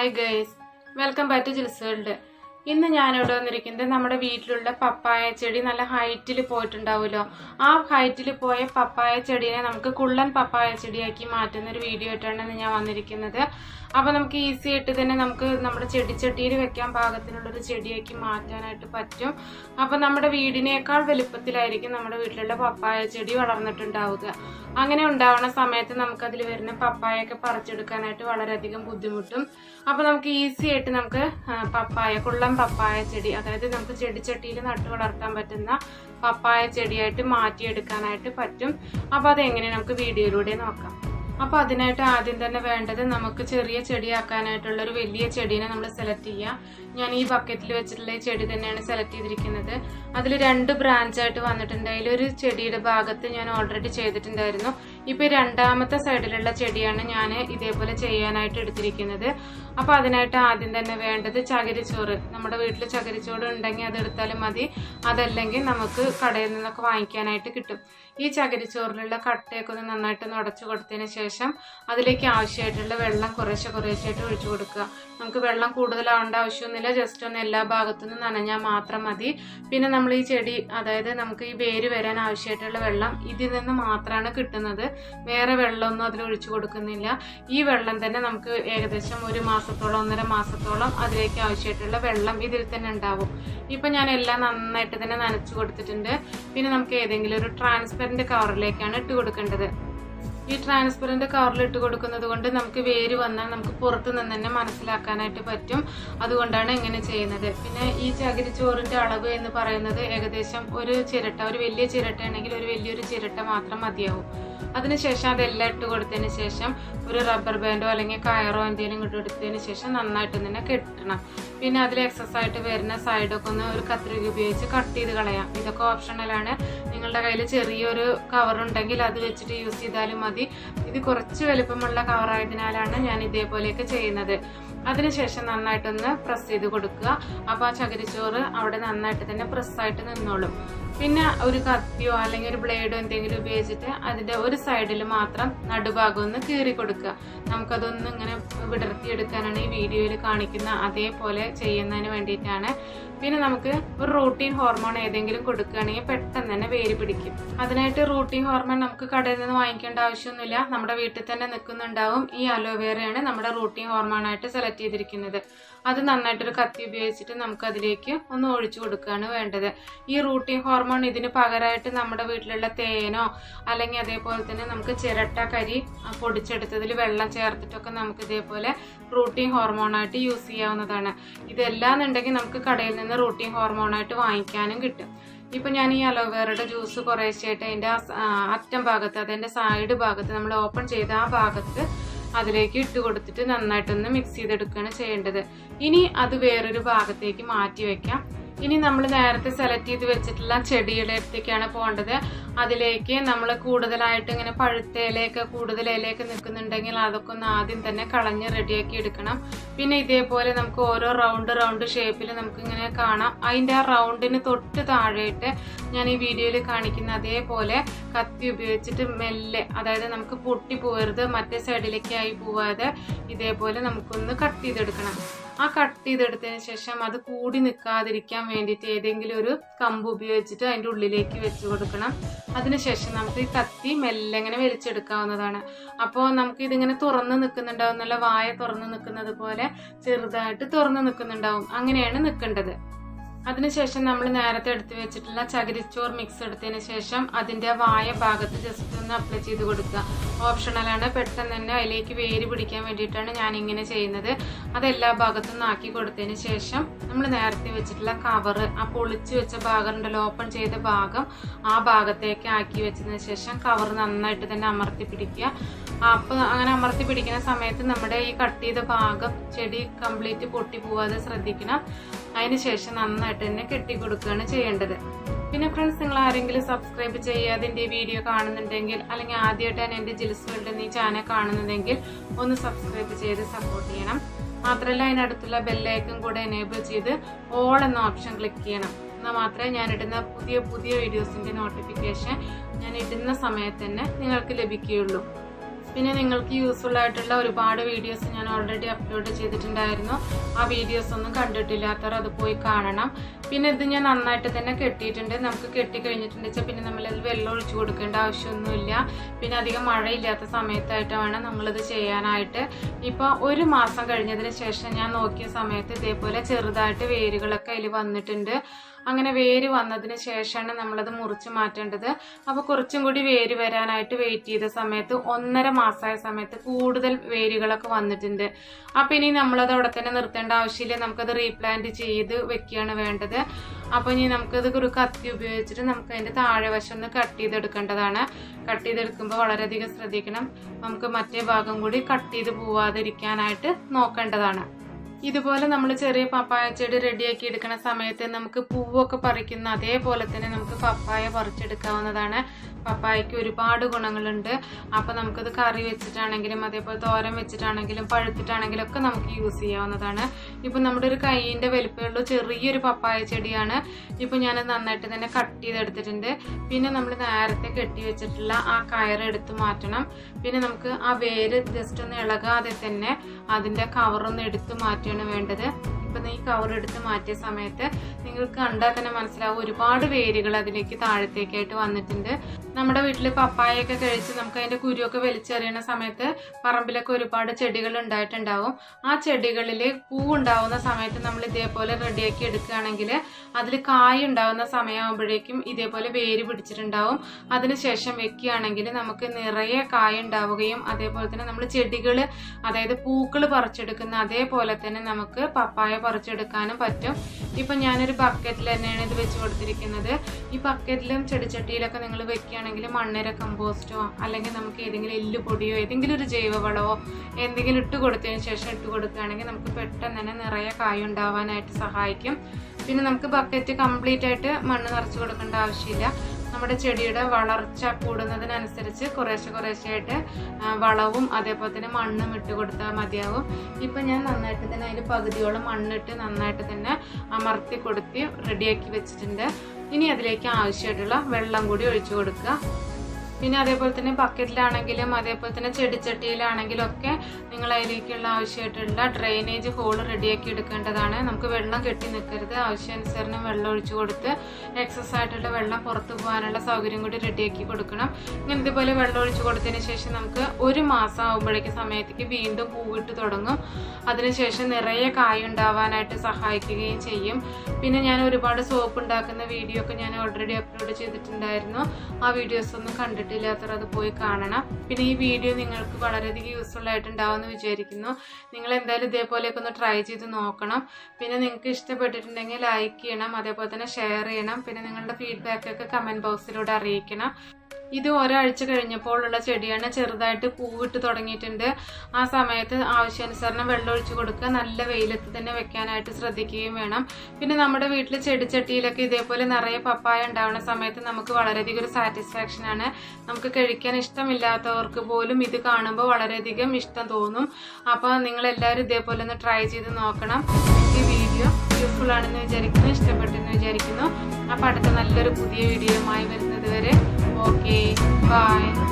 Hi guys welcome back to Jils world ഇന്ന് ഞാനിവിടെ വന്നിരിക്കുന്നത് നമ്മുടെ വീട്ടിലുള്ള പപ്പായ ചെടി നല്ല ഹൈറ്റിൽ പോയിട്ടുണ്ടാവുമല്ലോ. ആ ഹൈറ്റിൽ പോയ പപ്പായ ചെടീനെ നമുക്ക് കുള്ളൻ പപ്പായ ചെടിയാക്കി മാറ്റുന്ന ഒരു വീഡിയോ ആയിട്ടാണ് ഞാൻ വന്നിരിക്കുന്നത്. അപ്പോൾ നമുക്ക് ഈസി ആയിട്ട് തന്നെ നമുക്ക് നമ്മുടെ ചെടിച്ചട്ടിയിൽ വെക്കാൻ പാകത്തിനുള്ളൊരു ചെടിയാക്കി മാറ്റാനായിട്ട് പറ്റും. അപ്പോൾ നമ്മുടെ വീടിനേക്കാൾ വലുപ്പത്തിലായിരിക്കും നമ്മുടെ വീട്ടിലുള്ള പപ്പായ ചെടി വളർന്നിട്ടുണ്ടാവുക. അങ്ങനെ ഉണ്ടാവുന്ന സമയത്ത് നമുക്കതിൽ വരുന്ന പപ്പായൊക്കെ പറിച്ചെടുക്കാനായിട്ട് വളരെയധികം ബുദ്ധിമുട്ടും. അപ്പോൾ നമുക്ക് ഈസി ആയിട്ട് നമുക്ക് പപ്പായ കുള്ളം പപ്പായ ചെടി അതായത് നമുക്ക് ചെടിച്ചട്ടിയിൽ നട്ടു വളർത്താൻ പറ്റുന്ന പപ്പായ ചെടിയായിട്ട് മാറ്റിയെടുക്കാനായിട്ട് പറ്റും. അപ്പോൾ അതെങ്ങനെ നമുക്ക് വീഡിയോയിലൂടെ നോക്കാം. അപ്പോൾ അതിനായിട്ട് ആദ്യം തന്നെ വേണ്ടത് നമുക്ക് ചെറിയ ചെടിയാക്കാനായിട്ടുള്ള ഒരു വലിയ ചെടീനെ നമ്മൾ സെലക്ട് ചെയ്യുക ഞാൻ ഈ ബക്കറ്റിൽ വെച്ചിട്ടുള്ള ചെടി തന്നെയാണ് സെലക്ട് ചെയ്തിരിക്കുന്നത്. അതിൽ രണ്ട് ബ്രാഞ്ചായിട്ട് വന്നിട്ടുണ്ട്. അതിലൊരു ചെടിയുടെ ഭാഗത്ത് ഞാൻ ഓൾറെഡി ചെയ്തിട്ടുണ്ടായിരുന്നു. ഇപ്പോൾ രണ്ടാമത്തെ സൈഡിലുള്ള ചെടിയാണ് ഞാൻ ഇതേപോലെ ചെയ്യാനായിട്ട് എടുത്തിരിക്കുന്നത്. അപ്പോൾ അതിനായിട്ട് ആദ്യം തന്നെ വേണ്ടത് ചകിരിച്ചോറ്. നമ്മുടെ വീട്ടിൽ ചകിരിച്ചോറ് ഉണ്ടെങ്കിൽ അത് എടുത്താലും മതി. അതല്ലെങ്കിൽ നമുക്ക് കടയിൽ നിന്നൊക്കെ വാങ്ങിക്കാനായിട്ട് കിട്ടും. ഈ ചകിരിച്ചോറിലുള്ള കട്ടയൊക്കെ ഒന്ന് നന്നായിട്ട് നുടച്ചു കൊടുത്തതിന് ശേഷം അതിലേക്ക് ആവശ്യമായിട്ടുള്ള വെള്ളം കുറേശ്ശെ കുറേശ്ശായിട്ട് ഒഴിച്ചു കൊടുക്കുക. നമുക്ക് വെള്ളം കൂടുതലാവേണ്ട ആവശ്യമൊന്നുമില്ല ജസ്റ്റ് ഒന്ന് എല്ലാ ഭാഗത്തുനിന്നും നനഞ്ഞാൽ മാത്രം മതി. പിന്നെ നമ്മൾ ഈ ചെടി അതായത് നമുക്ക് ഈ വേര് വരാൻ ആവശ്യമായിട്ടുള്ള വെള്ളം ഇതിൽ നിന്ന് മാത്രമാണ് കിട്ടുന്നത്. വേറെ വെള്ളമൊന്നും അതിൽ ഒഴിച്ചു കൊടുക്കുന്നില്ല. ഈ വെള്ളം തന്നെ നമുക്ക് ഏകദേശം ഒരു മാസത്തോളം ഒന്നര മാസത്തോളം അതിലേക്ക് ആവശ്യമായിട്ടുള്ള വെള്ളം ഇതിൽ തന്നെ ഉണ്ടാവും. ഇപ്പൊ ഞാൻ എല്ലാം നന്നായിട്ട് തന്നെ നനച്ചു കൊടുത്തിട്ടുണ്ട്. പിന്നെ നമുക്ക് ഏതെങ്കിലും ഒരു ട്രാൻസ്പെറന്റ് കവറിലേക്കാണ് ഇട്ട് കൊടുക്കേണ്ടത്. ഈ ട്രാൻസ്പെറന്റ് കവറിൽ ഇട്ട് കൊടുക്കുന്നത് കൊണ്ട് നമുക്ക് വേര് വന്നാൽ നമുക്ക് പുറത്ത് നിന്ന് തന്നെ മനസ്സിലാക്കാനായിട്ട് പറ്റും. അതുകൊണ്ടാണ് ഇങ്ങനെ ചെയ്യുന്നത്. പിന്നെ ഈ ചകിരിച്ചോറിന്റെ അളവ് എന്ന് പറയുന്നത് ഏകദേശം ഒരു ചിരട്ട ഒരു വലിയ ചിരട്ട ആണെങ്കിൽ ഒരു വലിയൊരു ചിരട്ട മാത്രം മതിയാവും. അതിനുശേഷം അതെല്ലാം ഇട്ട് കൊടുത്തതിന് ശേഷം ഒരു റബ്ബർ ബാൻഡോ അല്ലെങ്കിൽ കയറോ എന്തെങ്കിലും ഇട്ട് കൊടുത്തതിന് ശേഷം നന്നായിട്ട് തന്നെ കെട്ടണം. പിന്നെ അതിൽ എക്സസ് ആയിട്ട് വരുന്ന സൈഡൊക്കെ ഒന്ന് ഒരു കത്രിക ഉപയോഗിച്ച് കട്ട് ചെയ്ത് കളയാം. ഇതൊക്കെ ഓപ്ഷണലാണ് നിങ്ങളുടെ കയ്യിൽ ചെറിയൊരു കവർ ഉണ്ടെങ്കിൽ അത് വെച്ചിട്ട് യൂസ് ചെയ്താലും മതി. ഇത് കുറച്ച് വലുപ്പമുള്ള കവറായതിനാലാണ് ഞാൻ ഇതേപോലെയൊക്കെ ചെയ്യുന്നത്. അതിനുശേഷം നന്നായിട്ടൊന്ന് പ്രസ് ചെയ്ത് കൊടുക്കുക. അപ്പോൾ ആ ചകിരിച്ചോറ് അവിടെ നന്നായിട്ട് തന്നെ പ്രസ്സായിട്ട് നിന്നോളും. പിന്നെ ഒരു കത്തിയോ അല്ലെങ്കിൽ ഒരു ബ്ലേഡോ എന്തെങ്കിലും ഉപയോഗിച്ചിട്ട് അതിന്റെ ഒരു സൈഡിൽ മാത്രം നടുഭാഗം ഒന്ന് കീറി കൊടുക്കുക. നമുക്കതൊന്ന് ഇങ്ങനെ വിടർത്തിയെടുക്കാനാണ് ഈ വീഡിയോയിൽ കാണിക്കുന്ന അതേപോലെ ചെയ്യുന്നതിന് വേണ്ടിയിട്ടാണ്. പിന്നെ നമുക്ക് ഒരു റൂട്ടീൻ ഹോർമോൺ ഏതെങ്കിലും കൊടുക്കുകയാണെങ്കിൽ പെട്ടെന്ന് തന്നെ വേര് പിടിക്കും. അതിനായിട്ട് റൂട്ടീൻ ഹോർമോൺ നമുക്ക് കടയിൽ നിന്ന് വാങ്ങിക്കേണ്ട ആവശ്യമൊന്നുമില്ല. നമ്മുടെ വീട്ടിൽ തന്നെ നിൽക്കുന്നുണ്ടാവും. ഈ അലോവേറയാണ് നമ്മുടെ റൂട്ടീൻ ഹോർമോണായിട്ട് സെലക്ട് ചെയ്തിരിക്കുന്നത്. അത് നന്നായിട്ടൊരു കത്തി ഉപയോഗിച്ചിട്ട് നമുക്കതിലേക്ക് ഒന്ന് ഒഴിച്ചു കൊടുക്കുകയാണ് വേണ്ടത്. ഈ റൂട്ടീൻ ഹോർമോൺ ഇതിന് പകരമായിട്ട് നമ്മുടെ വീട്ടിലുള്ള തേനോ അല്ലെങ്കിൽ അതേപോലെ തന്നെ നമുക്ക് ചിരട്ട കരി പൊടിച്ചെടുത്തതിൽ വെള്ളം ചേർത്തിട്ടൊക്കെ നമുക്ക് ഇതേപോലെ റൂട്ടീൻ ഹോർമോണായിട്ട് യൂസ് ചെയ്യാവുന്നതാണ്. ഇതെല്ലാന്നുണ്ടെങ്കിൽ നമുക്ക് കടയിൽ നിന്ന് റൂട്ടീൻ ഹോർമോണായിട്ട് വാങ്ങിക്കാനും കിട്ടും. ഇപ്പം ഞാൻ ഈ അലോവേറയുടെ ജ്യൂസ് കുറേശ്ശായിട്ട് അതിന്റെ അറ്റം ഭാഗത്ത് അതിന്റെ സൈഡ് ഭാഗത്ത് നമ്മൾ ഓപ്പൺ ചെയ്ത ആ ഭാഗത്ത് അതിലേക്ക് ഇട്ട് കൊടുത്തിട്ട് നന്നായിട്ടൊന്ന് മിക്സ് ചെയ്തെടുക്കുകയാണ് ചെയ്യേണ്ടത്. ഇനി അത് വേറൊരു ഭാഗത്തേക്ക് മാറ്റി വെക്കാം. ഇനി നമ്മൾ നേരത്തെ സെലക്ട് ചെയ്ത് വെച്ചിട്ടുള്ള ചെടിയുടെ അടുത്തേക്കാണ് പോകേണ്ടത്. അതിലേക്ക് നമ്മൾ കൂടുതലായിട്ട് ഇങ്ങനെ പഴുത്ത ഇലയൊക്കെ കൂടുതൽ ഇലയൊക്കെ നിൽക്കുന്നുണ്ടെങ്കിൽ അതൊക്കെ ഒന്ന് ആദ്യം തന്നെ കളഞ്ഞ് റെഡിയാക്കി എടുക്കണം. പിന്നെ ഇതേപോലെ നമുക്ക് ഓരോ റൗണ്ട് റൗണ്ട് ഷേപ്പിൽ നമുക്ക് ഇങ്ങനെ കാണാം. അതിന്റെ ആ റൗണ്ടിന് തൊട്ട് താഴെയിട്ട് ഞാൻ ഈ വീഡിയോയിൽ കാണിക്കുന്ന അതേപോലെ കത്തി ഉപയോഗിച്ചിട്ട് മെല്ലെ അതായത് നമുക്ക് പൊട്ടി പോകരുത് മറ്റേ സൈഡിലേക്കായി പോവാതെ ഇതേപോലെ നമുക്കൊന്ന് കട്ട് ചെയ്തെടുക്കണം. ആ കട്ട് ചെയ്തെടുത്തതിന് ശേഷം അത് കൂടി നിൽക്കാതിരിക്കാൻ വേണ്ടിയിട്ട് ഏതെങ്കിലും ഒരു കമ്പ് ഉപയോഗിച്ചിട്ട് അതിന്റെ ഉള്ളിലേക്ക് വെച്ച് കൊടുക്കണം. അതിനുശേഷം നമുക്ക് ഈ കത്തി മെല്ലെ ഇങ്ങനെ വലിച്ചെടുക്കാവുന്നതാണ്. അപ്പോൾ നമുക്ക് ഇതിങ്ങനെ തുറന്ന് നിൽക്കുന്നുണ്ടാവും. നല്ല വായ തുറന്ന് നിൽക്കുന്നത് പോലെ ചെറുതായിട്ട് തുറന്ന് നിൽക്കുന്നുണ്ടാവും. അങ്ങനെയാണ് നിൽക്കേണ്ടത്. അതിനുശേഷം നമ്മൾ നേരത്തെ എടുത്തു വെച്ചിട്ടുള്ള ചകിരിച്ചോർ മിക്സ് എടുത്തതിന് ശേഷം അതിന്റെ വായ ഭാഗത്ത് ജസ്റ്റ് ഒന്ന് അപ്ലൈ ചെയ്ത് കൊടുക്കുക. ഓപ്ഷണലാണ് പെട്ടെന്ന് തന്നെ അതിലേക്ക് വേര് പിടിക്കാൻ വേണ്ടിയിട്ടാണ് ഞാൻ ഇങ്ങനെ ചെയ്യുന്നത് അതെല്ലാ ഭാഗത്തും ആക്കി കൊടുത്തതിന് ശേഷം നമ്മൾ നേരത്തെ വെച്ചിട്ടുള്ള കവറ് ആ പൊളിച്ച് വെച്ച ഭാഗം ഉണ്ടല്ലോ ഓപ്പൺ ചെയ്ത ഭാഗം ആ ഭാഗത്തേക്ക് ആക്കി വെച്ചതിന് ശേഷം കവർ നന്നായിട്ട് തന്നെ അമർത്തി പിടിക്കുക. അപ്പോൾ അങ്ങനെ അമർത്തി പിടിക്കുന്ന സമയത്ത് നമ്മുടെ ഈ കട്ട് ചെയ്ത ഭാഗം ചെടി കംപ്ലീറ്റ് പൊട്ടി പോവാതെ ശ്രദ്ധിക്കണം. അതിന് ശേഷം നന്നായിട്ട് തന്നെ കെട്ടി കൊടുക്കുകയാണ് ചെയ്യേണ്ടത്. പിന്നെ ഫ്രണ്ട്സ് നിങ്ങൾ ആരെങ്കിലും സബ്സ്ക്രൈബ് ചെയ്യാതെ വീഡിയോ കാണുന്നുണ്ടെങ്കിൽ അല്ലെങ്കിൽ ആദ്യമായിട്ടാണ് എന്റെ ജിൽസ് വേൾഡ് എന്നീ ചാനൽ കാണുന്നുണ്ടെങ്കിൽ ഒന്ന് സബ്സ്ക്രൈബ് ചെയ്ത് സപ്പോർട്ട് ചെയ്യണം. മാത്രമല്ല അതിനടുത്തുള്ള ബെല്ലേക്കും കൂടെ എനേബിൾ ചെയ്ത് ഓൾ എന്ന ഓപ്ഷൻ ക്ലിക്ക് ചെയ്യണം. എന്നാൽ മാത്രമേ ഞാൻ ഇടുന്ന പുതിയ പുതിയ വീഡിയോസിന്റെ നോട്ടിഫിക്കേഷൻ ഞാൻ ഇടുന്ന സമയത്ത് തന്നെ നിങ്ങൾക്ക് ലഭിക്കുകയുള്ളൂ. പിന്നെ നിങ്ങൾക്ക് യൂസ്ഫുൾ ആയിട്ടുള്ള ഒരുപാട് വീഡിയോസ് ഞാൻ ഓൾറെഡി അപ്ലോഡ് ചെയ്തിട്ടുണ്ടായിരുന്നു. ആ വീഡിയോസ് ഒന്നും കണ്ടിട്ടില്ലാത്തവർ അത് പോയി കാണണം. പിന്നെ ഇത് ഞാൻ നന്നായിട്ട് തന്നെ കെട്ടിയിട്ടുണ്ട്. നമുക്ക് കെട്ടി കഴിഞ്ഞിട്ടുണ്ട് വെച്ചാൽ പിന്നെ നമ്മളത് വെള്ളം ഒഴിച്ചു കൊടുക്കേണ്ട ആവശ്യമൊന്നുമില്ല. പിന്നെ അധികം മഴയില്ലാത്ത സമയത്തായിട്ട് വേണം നമ്മളിത് ചെയ്യാനായിട്ട്. ഇപ്പോൾ ഒരു മാസം കഴിഞ്ഞതിന് ശേഷം ഞാൻ നോക്കിയ സമയത്ത് ഇതേപോലെ ചെറുതായിട്ട് വേരുകളൊക്കെ അതിൽ വന്നിട്ടുണ്ട്. അങ്ങനെ വേര് വന്നതിന് ശേഷമാണ് നമ്മളത് മുറിച്ച് മാറ്റേണ്ടത്. അപ്പോൾ കുറച്ചും കൂടി വേര് വരാനായിട്ട് വെയിറ്റ് ചെയ്ത സമയത്ത് ഒന്നര മാസമായ സമയത്ത് കൂടുതൽ വേരുകളൊക്കെ വന്നിട്ടുണ്ട്. അപ്പോൾ ഇനി നമ്മളത് അവിടെ തന്നെ നിർത്തേണ്ട ആവശ്യമില്ല. നമുക്കത് റീപ്ലാന്റ് ചെയ്ത് വെക്കുകയാണ് വേണ്ടത്. അപ്പോൾ ഇനി നമുക്കത് ഒരു കത്തി ഉപയോഗിച്ചിട്ട് നമുക്ക് അതിന്റെ താഴെ വശം ഒന്ന് കട്ട് ചെയ്തെടുക്കേണ്ടതാണ്. കട്ട് ചെയ്തെടുക്കുമ്പോൾ വളരെയധികം ശ്രദ്ധിക്കണം. നമുക്ക് മറ്റേ ഭാഗം കൂടി കട്ട് ചെയ്ത് പോവാതിരിക്കാനായിട്ട് നോക്കേണ്ടതാണ്. ഇതുപോലെ നമ്മൾ ചെറിയ പപ്പായ ചെടി റെഡിയാക്കി എടുക്കുന്ന സമയത്ത് നമുക്ക് പൂവൊക്കെ പറിക്കുന്ന അതേപോലെ തന്നെ നമുക്ക് പപ്പായ പറിച്ചെടുക്കാവുന്നതാണ്. പപ്പായക്ക് ഒരുപാട് ഗുണങ്ങളുണ്ട്. അപ്പോൾ നമുക്കത് കറി വെച്ചിട്ടാണെങ്കിലും അതേപോലെ തോരൻ വെച്ചിട്ടാണെങ്കിലും പഴുത്തിട്ടാണെങ്കിലും ഒക്കെ നമുക്ക് യൂസ് ചെയ്യാവുന്നതാണ്. ഇപ്പം നമ്മുടെ ഒരു കൈയിന്റെ വലിപ്പമുള്ള ചെറിയൊരു പപ്പായ ചെടിയാണ്. ഇപ്പം ഞാൻ നന്നായിട്ട് തന്നെ കട്ട് ചെയ്തെടുത്തിട്ടുണ്ട്. പിന്നെ നമ്മൾ നേരത്തെ കെട്ടി വെച്ചിട്ടുള്ള ആ കയറ് എടുത്ത് മാറ്റണം. പിന്നെ നമുക്ക് ആ വേര് ജസ്റ്റ് ഒന്ന് ഇളകാതെ തന്നെ അതിന്റെ കവറൊന്ന് എടുത്ത് മാറ്റുകയാണ് വേണ്ടത്. ഇപ്പം ഈ കവർ എടുത്ത് മാറ്റിയ സമയത്ത് നിങ്ങൾക്ക് കണ്ടാൽ തന്നെ മനസ്സിലാവും ഒരുപാട് വേരുകൾ അതിലേക്ക് താഴത്തേക്കായിട്ട് വന്നിട്ടുണ്ട്. നമ്മുടെ വീട്ടിൽ പപ്പായൊക്കെ കഴിച്ച് നമുക്ക് അതിന്റെ കുരുവൊക്കെ വലിച്ചെറിയുന്ന സമയത്ത് പറമ്പിലൊക്കെ ഒരുപാട് ചെടികൾ ഉണ്ടായിട്ടുണ്ടാവും. ആ ചെടികളിൽ പൂ ഉണ്ടാവുന്ന സമയത്ത് നമ്മൾ ഇതേപോലെ റെഡിയാക്കി എടുക്കുകയാണെങ്കിൽ അതിൽ കായ് ഉണ്ടാവുന്ന സമയമാകുമ്പോഴേക്കും ഇതേപോലെ വേര് പിടിച്ചിട്ടുണ്ടാവും. അതിനുശേഷം വെക്കുകയാണെങ്കിൽ നമുക്ക് നിറയെ കായ ഉണ്ടാവുകയും അതേപോലെ തന്നെ നമ്മൾ ചെടികൾ അതായത് പൂക്കൾ പറിച്ചെടുക്കുന്ന അതേപോലെ തന്നെ നമുക്ക് പപ്പായ പറിച്ചെടുക്കാനും പറ്റും. ഇപ്പം ഞാനൊരു ബക്കറ്റിൽ തന്നെയാണ് ഇത് വെച്ച് കൊടുത്തിരിക്കുന്നത്. ഈ ബക്കറ്റിലും ചെടിച്ചട്ടിയിലൊക്കെ നിങ്ങൾ വെക്കുകയാണെങ്കിൽ മണ്ണര കമ്പോസ്റ്റോ അല്ലെങ്കിൽ നമുക്ക് ഏതെങ്കിലും എല്ലുപൊടിയോ ഏതെങ്കിലും ഒരു ജൈവവളമോ എന്തെങ്കിലും ഇട്ട് കൊടുത്തതിന് ശേഷം ഇട്ട് കൊടുക്കുകയാണെങ്കിൽ നമുക്ക് പെട്ടെന്ന് തന്നെ നിറയെ കായ ഉണ്ടാവാനായിട്ട് സഹായിക്കും. പിന്നെ നമുക്ക് ബക്കറ്റ് കംപ്ലീറ്റ് ആയിട്ട് മണ്ണ് നിറച്ച് കൊടുക്കേണ്ട ആവശ്യമില്ല. നമ്മുടെ ചെടിയുടെ വളർച്ച കൂടുന്നതിനനുസരിച്ച് കുറേശ്ശെ കുറേശ്ശെയായിട്ട് വളവും അതേപോലെ തന്നെ മണ്ണും ഇട്ട് കൊടുത്താൽ മതിയാവും. ഇപ്പം ഞാൻ നന്നായിട്ട് തന്നെ അതിൽ പകുതിയോളം മണ്ണിട്ട് നന്നായിട്ട് തന്നെ അമർത്തി കൊടുത്ത് റെഡിയാക്കി വെച്ചിട്ടുണ്ട്. ഇനി അതിലേക്ക് ആവശ്യമായിട്ടുള്ള വെള്ളം കൂടി ഒഴിച്ചു കൊടുക്കുക. പിന്നെ അതേപോലെ തന്നെ ബക്കറ്റിലാണെങ്കിലും അതേപോലെ തന്നെ ചെടിച്ചട്ടിയിലാണെങ്കിലും ഒക്കെ നിങ്ങൾ അതിലേക്കുള്ള ആവശ്യമായിട്ടുള്ള ഡ്രെയിനേജ് ഹോൾ റെഡിയാക്കി എടുക്കേണ്ടതാണ്. നമുക്ക് വെള്ളം കെട്ടി നിൽക്കരുത്. ആവശ്യാനുസരണം വെള്ളം ഒഴിച്ചു കൊടുത്ത് എക്സസ് ആയിട്ടുള്ള വെള്ളം പുറത്തു പോകാനുള്ള സൗകര്യം കൂടി റെഡിയാക്കി കൊടുക്കണം. ഇങ്ങനെ ഇതുപോലെ വെള്ളം ഒഴിച്ചു കൊടുത്തതിന് ശേഷം നമുക്ക് ഒരു മാസം ആകുമ്പോഴേക്കും സമയത്തേക്ക് വീണ്ടും പൂവിട്ട് തുടങ്ങും. അതിനുശേഷം നിറയെ കായ ഉണ്ടാവാനായിട്ട് സഹായിക്കുകയും ചെയ്യും. പിന്നെ ഞാൻ ഒരുപാട് സോപ്പ് ഉണ്ടാക്കുന്ന വീഡിയോ ഒക്കെ ഞാൻ ഓൾറെഡി അപ്ലോഡ് ചെയ്തിട്ടുണ്ടായിരുന്നു. ആ വീഡിയോസ് ഒന്നും കണ്ടിട്ടില്ലാത്തവർ അത് പോയി കാണണം. പിന്നെ ഈ വീഡിയോ നിങ്ങൾക്ക് വളരെയധികം യൂസ്ഫുൾ ആയിട്ടുണ്ടാവുമെന്ന് വിചാരിക്കുന്നു. നിങ്ങൾ എന്തായാലും ഇതേപോലെയൊക്കെ ഒന്ന് ട്രൈ ചെയ്ത് നോക്കണം. പിന്നെ നിങ്ങൾക്ക് ഇഷ്ടപ്പെട്ടിട്ടുണ്ടെങ്കിൽ ലൈക്ക് ചെയ്യണം അതേപോലെ തന്നെ ഷെയർ ചെയ്യണം. പിന്നെ നിങ്ങളുടെ ഫീഡ്ബാക്കൊക്കെ കമന്റ് ബോക്സിലൂടെ അറിയിക്കണം. ഇത് ഒരാഴ്ച കഴിഞ്ഞപ്പോഴുള്ള ചെടിയാണ് ചെറുതായിട്ട് പൂവിട്ട് തുടങ്ങിയിട്ടുണ്ട്. ആ സമയത്ത് ആവശ്യാനുസരണം വെള്ളം ഒഴിച്ചു കൊടുക്കുക നല്ല വെയിലത്ത് തന്നെ വെക്കാനായിട്ട് ശ്രദ്ധിക്കുകയും വേണം. പിന്നെ നമ്മുടെ വീട്ടിൽ ചെടിച്ചട്ടിയിലൊക്കെ ഇതേപോലെ നിറയെ പപ്പായ ഉണ്ടാവുന്ന സമയത്ത് നമുക്ക് വളരെയധികം ഒരു സാറ്റിസ്ഫാക്ഷൻ ആണ്. നമുക്ക് കഴിക്കാൻ ഇഷ്ടമില്ലാത്തവർക്ക് പോലും ഇത് കാണുമ്പോൾ വളരെയധികം ഇഷ്ടം തോന്നും. അപ്പോൾ നിങ്ങൾ എല്ലാവരും ഇതേപോലെ ഒന്ന് ട്രൈ ചെയ്ത് നോക്കണം. ഈ വീഡിയോ യൂസ്ഫുൾ ആണെന്ന് വിചാരിക്കുന്നു ഇഷ്ടപ്പെട്ടെന്ന് വിചാരിക്കുന്നു. അപ്പോൾ അടുത്ത നല്ലൊരു പുതിയ വീഡിയോയുമായി വരുന്നത് വരെ Okay, bye.